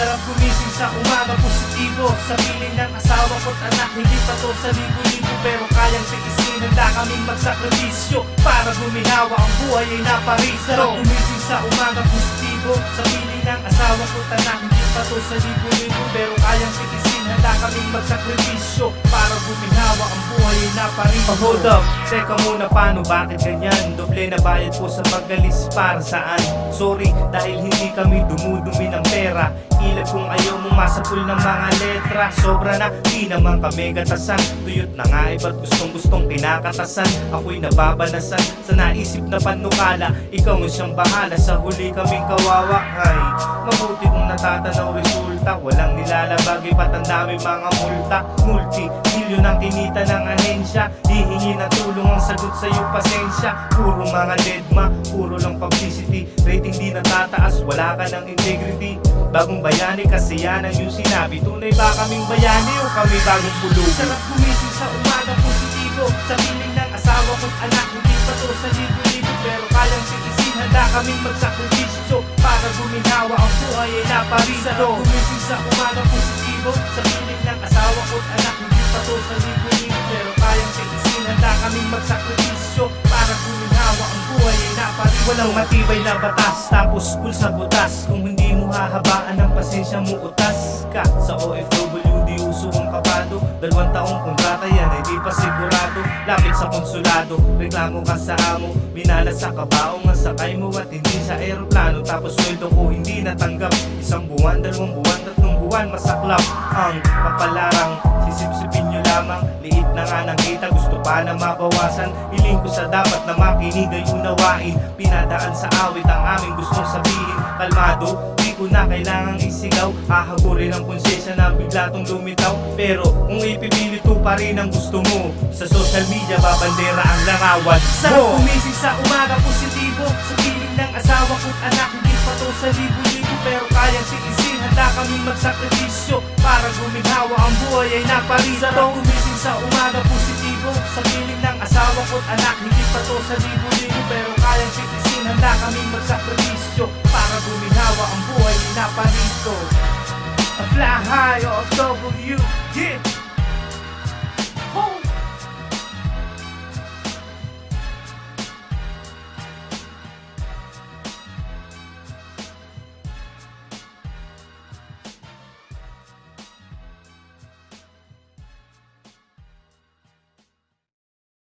Sarap gumising sa umaga positibo. Sa piling ng asawa ko't anak Hindi pa to sa libo-libo Pero kayang tiisin Handa kaming magsakripisyo. Para guminawa ang buhay ay napariso. Sarap gumising sa umaga positibo. Sa piling ng asawa ko't anak Hindi pa to sa libo-libo Pero kayang tiisin Handa kaming magsakripisyo. Para guminawa ang buhay ay napariso. Hold up, teka muna paano? Bakit ganyan? Doble na bayad po sa pagalis para saan? Sorry dahil hindi kami dumudumi ng pera Ilag kung ayaw mo masapul ng mga letra. Sobra na, di naman kami gatasan. Tuyot na nga eh, ba't gustong gustong kinakatasan. Ako'y nababanasan sa naisip na panukala. Ikaw ang siyang bahala, sa huli kaming kawawa. Ay, mabuti kung natatanaw resulta Walang nilalabag, iba't ang dami mga multa. Multi, milyon ang kinita ng ahensya. Hihingi ng tulong ang sagot sa iyo pasensya. Puro mga deadma, puro lang publicity. Rating di natataas, wala ka ng integrity. Bagong bayani kasi yan ang yung sinabi. Tunay ba kaming bayani o kami bagong pulubi? Sarap gumising sa umaga positibo. Sa piling ng asawa ko't anak Hindi pa to sa libo-libo Pero kayang tiisin Handa kaming magsakripisyo. Para guminawa ang buhay ay napariso Sarap gumising sa umaga positibo. Sa piling ng asawa ko't anak Hindi pa to sa libo-libo Pero kayang tiisin Handa kaming magsakripisyo. Para guminawa ang buhay ay napariso Walang matibay na batas Tapos full sa butas. Kung hindi mo hahabaan ng pasensya mo utas ka. Sa OFW di uso ang kabado. Dalawang taong kontrata yan ay di pa sigurado. Lapit sa konsulado, reklamo ka sa amo. Minalas sa kabaong ang sakay mo at hindi sa eroplano Tapos sweldo ko hindi natanggap. Isang buwan, dalawang buwan, tatlong buwan Masaklap ang kapalarang. Sisipsipin lamang. Liit na nga ng kita, gusto pa na mabawasan. Hiling ko sa dapat na makinig ay unawain Pinadaan sa awit ang aming gustong sabihin. Kalmado, ko na kailangang isigaw. Hahagurin ang konsensya na bigla tong lumitaw. Pero kung ipipilit ko pa rin ang gusto mo Sa social media babandera ang larawan Sarap gumising sa umaga positibo. Sa piling ng asawa ko't anak Hindi pa to sa libo-libo. Pero kayang tiisin Handa kaming magsakripisyo. Para guminhawa ang buhay ay naparito Sarap gumising sa umaga positibo. Sa piling ng asawa ko't anak Hindi pa to sa libo-libo Pero kayang tiisin Handa kaming magsakripisyo. Para guminhawa ang buhay ay naparito I fly high off W,